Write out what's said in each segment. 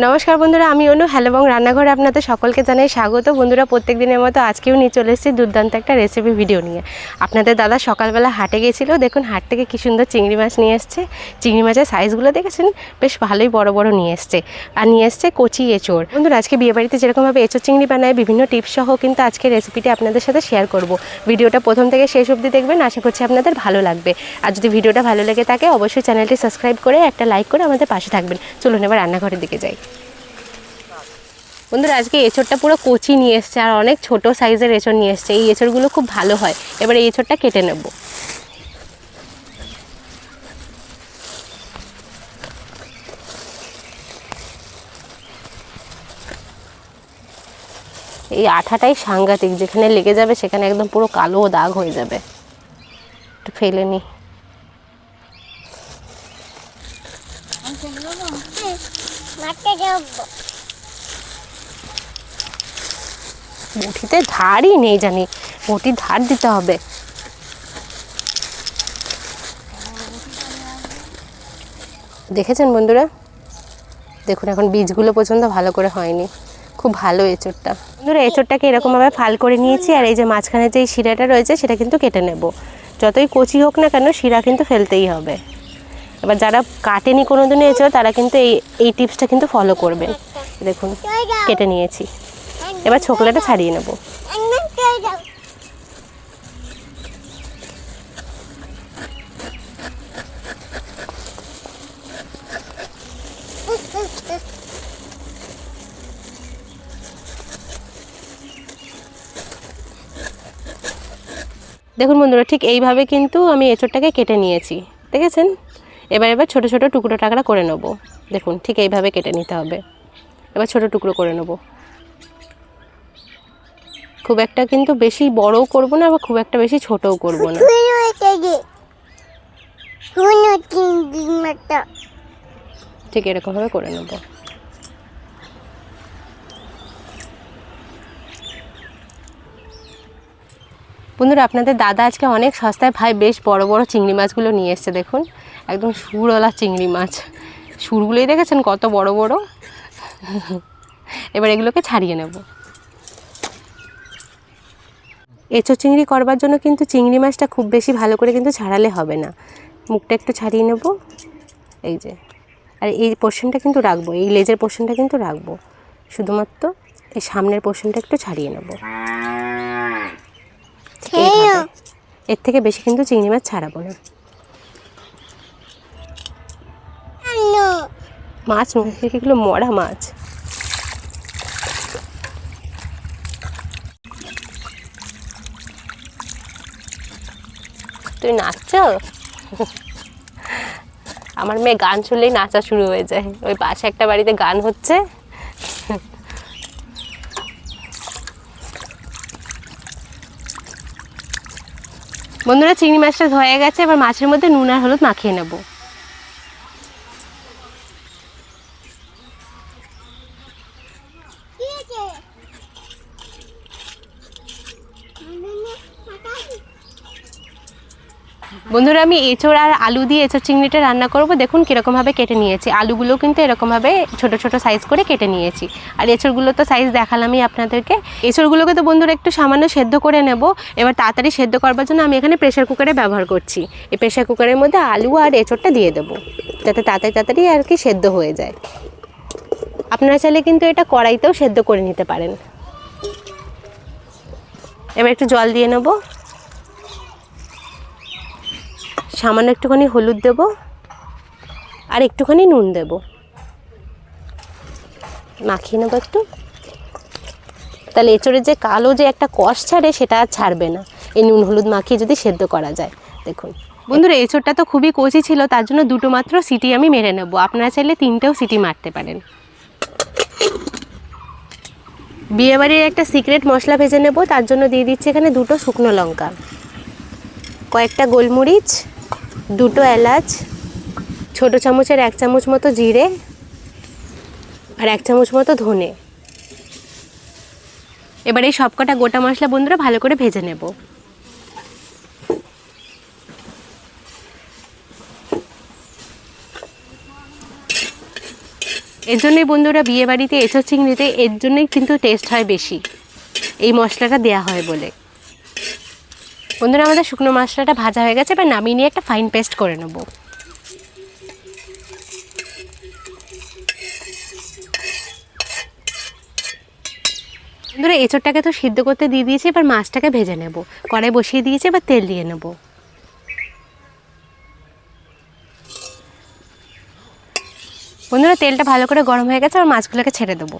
নমস্কার বন্ধুরা, আমি অনু। হ্যালো এবং রান্নাঘরে আপনাদের সকলকে জানাই স্বাগত। বন্ধুরা প্রত্যেক দিনের মতো আজকেও নিয়ে চলে এসেছি দুর্দান্ত একটা রেসিপি ভিডিও নিয়ে। আপনাদের দাদা সকালবেলা হাটে গিয়েছিল দেখুন হাট থেকে কী সুন্দর চিংড়ি মাছ নিয়ে এসছে। চিংড়ি মাছের সাইজগুলো দেখেছেন? বেশ ভালোই বড় বড় নিয়ে এসছে। আর নিয়ে এসছে কচি এঁচোড়। বন্ধুরা, আজকে বিয়েবাড়িতে যেরকমভাবে এঁচোড় চিংড়ি বানায়, বিভিন্ন টিপস সহ কিন্তু আজকে রেসিপিটি আপনাদের সাথে শেয়ার করব। ভিডিওটা প্রথম থেকে শেষ অবধি দেখবেন, আশা করছি আপনাদের ভালো লাগবে। আর যদি ভিডিওটা ভালো লেগে থাকে, অবশ্যই চ্যানেলটি সাবস্ক্রাইব করে একটা লাইক করে আমাদের পাশে থাকবেন। চলুন এবার রান্নাঘরের দিকে যাই। বন্ধুরা, আজকে এঁচড়টা পুরো কচি নিয়ে এসছে আর অনেক ছোট সাইজের এঁচড় নিয়ে এসছে। এই এঁচড়গুলো খুব ভালো হয়। এবার এই এঁচড়টা কেটে নেব। এই আঠাটাই সাংঘাতিক, যেখানে লেগে যাবে সেখানে একদম পুরো কালো দাগ হয়ে যাবে। একটু ফেলে নি। ধারই নেই জানি বটির ধার দিতে হবে। দেখেছেন বন্ধুরা? দেখুন, এখন বীজগুলো পর্যন্ত ভালো করে হয়নি। খুব ভালো এঁচড়টা। বন্ধুরা, এঁচড়টাকে এরকমভাবে ফাল করে নিয়েছি, আর এই যে মাঝখানে যে শিরাটা রয়েছে, সেটা কিন্তু কেটে নেব। যতই কচি হোক না কেন, শিরা কিন্তু ফেলতেই হবে। এবার যারা কাটেনি কোনো দিনও এঁচড়, তারা কিন্তু এই এই টিপসটা কিন্তু ফলো করবেন দেখুন, কেটে নিয়েছি। এবার ছোকলাটা ছাড়িয়ে নেব। দেখুন বন্ধুরা, ঠিক এইভাবে কিন্তু আমি এঁচড়টাকে কেটে নিয়েছি, দেখেছেন? এবার এবার ছোট ছোট টুকরো টাকরা করে নেব। দেখুন, ঠিক এইভাবে কেটে নিতে হবে। এবার ছোট টুকরো করে নেব। খুব একটা কিন্তু বেশি বড়ও করব না বা খুব একটা বেশি ছোটও করব না। ঠিক এরকমভাবে করে নেব। বন্ধুরা আপনাদের দাদা আজকে অনেক সস্তায় ভাই বেশ বড় বড় চিংড়ি মাছগুলো নিয়ে এসছে দেখুন। একদম সুরওয়ালা চিংড়ি মাছ। সুরগুলোই দেখেছেন কত বড় বড়? এবার এগুলোকে ছাড়িয়ে নেব। এঁচো চিংড়ি করবার জন্য কিন্তু চিংড়ি মাছটা খুব বেশি ভালো করে কিন্তু ছাড়ালে হবে না। মুখটা একটু ছাড়িয়ে নেব। এই যে। আর এই পোর্শনটা কিন্তু রাখব। এই লেজের পোর্শনটা কিন্তু রাখব। শুধুমাত্র এই সামনের পোর্শনটা একটু ছাড়িয়ে নেব। এর থেকে বেশি কিন্তু চিংড়ি মাছ ছাড়াবো না। মাছ নয় এগুলো মরা মাছ। তুই নাচছ? আমার মেয়ে গান শুনলেই নাচা শুরু হয়ে যায়। ওই পাশে একটা বাড়িতে গান হচ্ছে। বন্ধুরা, চিংড়ি মাছটা ধয়ে গেছে, এবার মাছের মধ্যে নুন আর হলুদ মাখিয়ে নেব কি আছে বন্ধুরা, আমি এঁচড় আর আলু দিয়ে এঁচড় চিংড়িটা রান্না করব। দেখুন কীরকমভাবে কেটে নিয়েছি। আলুগুলো কিন্তু এরকমভাবে ছোট ছোট সাইজ করে কেটে নিয়েছি। আর এঁচড়গুলো তো সাইজ দেখালামই আপনাদেরকে। এঁচড়গুলোকে তো বন্ধুরা একটু সামান্য সেদ্ধ করে নেব। এবার তাড়াতাড়ি সেদ্ধ করবার জন্য আমি এখানে প্রেশার কুকারে ব্যবহার করছি। এই প্রেশার কুকারের মধ্যে আলু আর এঁচড়টা দিয়ে দেবো। যাতে তাড়াতাড়ি তাড়াতাড়ি আর কি সেদ্ধ হয়ে যায়। আপনারা চাইলে কিন্তু এটা কড়াইতেও সেদ্ধ করে নিতে পারেন। এবার একটু জল দিয়ে নেব। সামান্য একটুখানি হলুদ দেব আর একটুখানি নুন দেব। মাখিয়ে নেব একটু। তাহলে এঁচড়ের যে কালো যে একটা কষ ছাড়ে সেটা আর ছাড়বে না। এই নুন হলুদ মাখিয়ে যদি সেদ্ধ করা যায়, দেখুন। বন্ধুরা, এঁচড়টা তো খুবই কচি ছিল, তার জন্য দুটো মাত্র সিটি আমি মেরে নেব। আপনারা চাইলে তিনটেও সিটি মারতে পারেন। বিয়েবাড়ির একটা সিক্রেট মশলা ভেজে নেব, তার জন্য দিয়ে দিচ্ছি এখানে দুটো শুকনো লঙ্কা। কয়েকটা গোলমরিচ দুটো এলাচ, ছোটো চামচের এক চামচ মতো জিরে আর এক চামচ মতো ধনে। এবার এই সবকটা গোটা মশলা বন্ধুরা ভালো করে ভেজে নেব। এর জন্যই বন্ধুরা বিয়ে বাড়িতে এঁচোড় চিংড়িতে, এর জন্যই কিন্তু টেস্ট হয় বেশি। এই মশলাটা দেয়া হয় বলে। বন্ধুরা, আমাদের শুকনো মশলাটা ভাজা হয়ে গেছে, এবার নামিয়ে নিয়ে একটা ফাইন পেস্ট করে নেব। বন্ধুরা, এঁচোড়টাকে তো সিদ্ধ করতে দিয়ে দিয়েছি, এবার মাছটাকে ভেজে নেব। কড়াই বসিয়ে দিয়েছি, এবার তেল দিয়ে নেব। বন্ধুরা, তেলটা ভালো করে গরম হয়ে গেছে আর মাছগুলোকে ছেড়ে দেবো।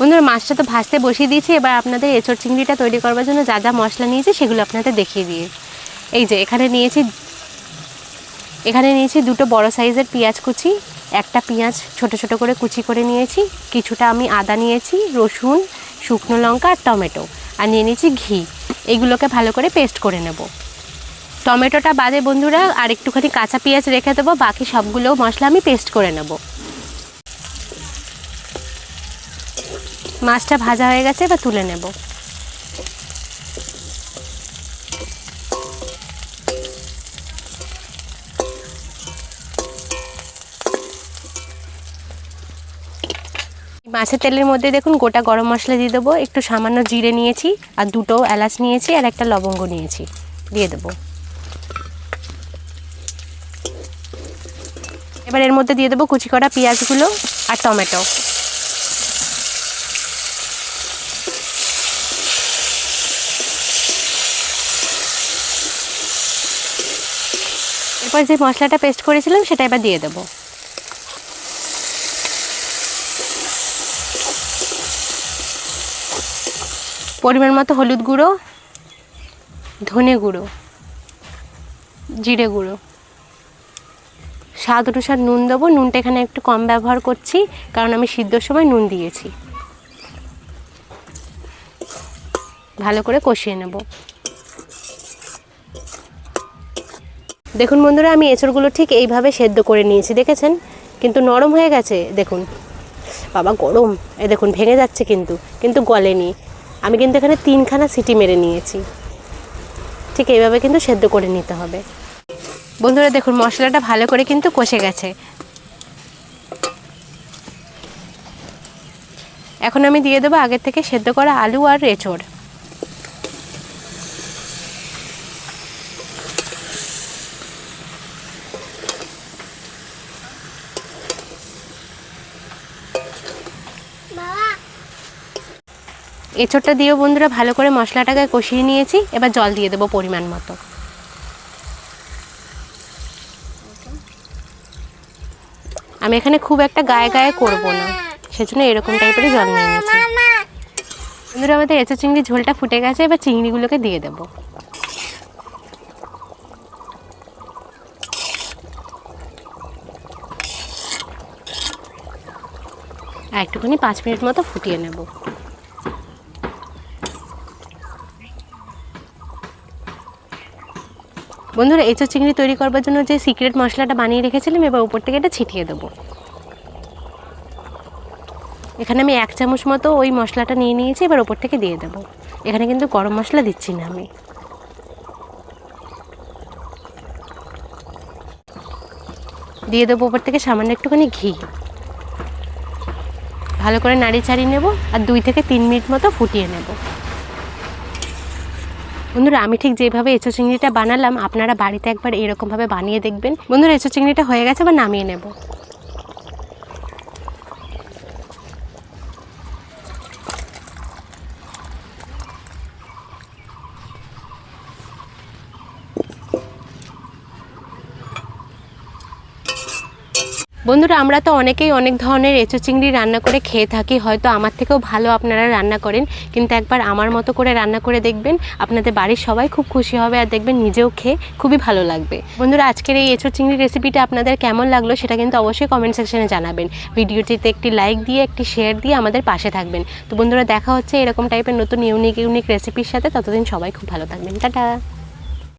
বন্ধুরা মাছটা তো ভাজতে বসিয়ে দিয়েছি, এবার আপনাদের এঁচড় চিংড়িটা তৈরি করবার জন্য যা যা মশলা নিয়েছি সেগুলো আপনাদের দেখিয়ে দিয়ে এই যে, এখানে নিয়েছি এখানে নিয়েছি দুটো বড় সাইজের পেঁয়াজ কুচি, একটা পেঁয়াজ ছোট ছোট করে কুচি করে নিয়েছি, কিছুটা আমি আদা নিয়েছি, রসুন, শুকনো লঙ্কা আর টমেটো, আর নিয়ে নিয়েছি ঘি। এগুলোকে ভালো করে পেস্ট করে নেব। টমেটোটা বাদে বন্ধুরা আর একটুখানি কাঁচা পেঁয়াজ রেখে দেবো, বাকি সবগুলো মশলা আমি পেস্ট করে নেব। মাছটা ভাজা হয়ে গেছে, এবার তুলে নেব। মাছের তেলের মধ্যে দেখুন গোটা গরম মশলা দিয়ে দেবো, একটু সামান্য জিরে নিয়েছি, আর দুটো এলাচ নিয়েছি, আর একটা লবঙ্গ নিয়েছি, দিয়ে দেবো। এবার এর মধ্যে দিয়ে দেবো কুচি করা পেঁয়াজগুলো আর টমেটো। এরপর যে মশলাটা পেস্ট করেছিলাম, সেটা এবার দিয়ে দেবো। পরিমাণ মতো হলুদ গুঁড়ো, ধনে গুঁড়ো, জিরে গুঁড়ো। স্বাদ অনুসার নুন দেবো। নুনটা এখানে একটু কম ব্যবহার করছি, কারণ আমি সিদ্ধর সময় নুন দিয়েছি। ভালো করে কষিয়ে নেব। দেখুন বন্ধুরা, আমি এঁচড়গুলো ঠিক এইভাবে সেদ্ধ করে নিয়েছি, দেখেছেন? কিন্তু নরম হয়ে গেছে, দেখুন। বাবা, গরম। এ দেখুন, ভেঙে যাচ্ছে কিন্তু কিন্তু গলেনি। আমি কিন্তু এখানে তিনখানা সিটি মেরে নিয়েছি। ঠিক এইভাবে কিন্তু সেদ্ধ করে নিতে হবে। বন্ধুরা, দেখুন, মশলাটা ভালো করে কিন্তু কষে গেছে। এখন আমি দিয়ে দেবো আগের থেকে সেদ্ধ করা আলু আর এঁচড়। এঁচড়টা দিয়েও বন্ধুরা ভালো করে মশলাটাকে কষিয়ে নিয়েছি। এবার জল দিয়ে দেবো পরিমাণ মতো। আমি এখানে খুব একটা গায়ে গায়ে করব না। সেজন্য এরকম টাইপের জল নিয়ে নিয়েছি। বন্ধুরা, আমাদের এঁচড় চিংড়ি ঝোলটা ফুটে গেছে। এবার চিংড়িগুলোকে দিয়ে দেবো। আর একটুখানি পাঁচ মিনিট মতো ফুটিয়ে নেব। বন্ধুরা এঁচড় চিংড়ি তৈরি করবার জন্য যে সিক্রেট মশলাটা বানিয়ে রেখেছিলাম, এবার উপর থেকে এটা ছিটিয়ে দেবো। এখানে আমি এক চামচ মতো ওই মশলাটা নিয়ে নিয়েছি, এবার ওপর থেকে দিয়ে দেবো। এখানে কিন্তু গরম মশলা দিচ্ছি না আমি। দিয়ে দেবো ওপর থেকে সামান্য একটুখানি ঘি। ভালো করে নাড়ি ছাড়িয়ে নেব আর দুই থেকে তিন মিনিট মতো ফুটিয়ে নেব। বন্ধুরা, আমি ঠিক যেভাবে এঁচো চিংড়িটা বানালাম, আপনারা বাড়িতে একবার এরকমভাবে বানিয়ে দেখবেন। বন্ধুরা, এঁচো চিংড়িটা হয়ে গেছে আবার নামিয়ে নেব। বন্ধুরা, আমরা তো অনেকেই অনেক ধরনের এঁচো চিংড়ি রান্না করে খেয়ে থাকি। হয়তো আমার থেকেও ভালো আপনারা রান্না করেন। কিন্তু একবার আমার মতো করে রান্না করে দেখবেন, আপনাদের বাড়ির সবাই খুব খুশি হবে আর দেখবেন নিজেও খেয়ে খুবই ভালো লাগবে। বন্ধুরা, আজকের এই এঁচো চিংড়ি রেসিপিটা আপনাদের কেমন লাগল সেটা কিন্তু অবশ্যই কমেন্ট সেকশনে জানাবেন। ভিডিওটিতে একটি লাইক দিয়ে, একটি শেয়ার দিয়ে আমাদের পাশে থাকবেন। তো বন্ধুরা, দেখা হচ্ছে এরকম টাইপের নতুন ইউনিক ইউনিক রেসিপির সাথে। ততদিন সবাই খুব ভালো থাকবেন। টাটা!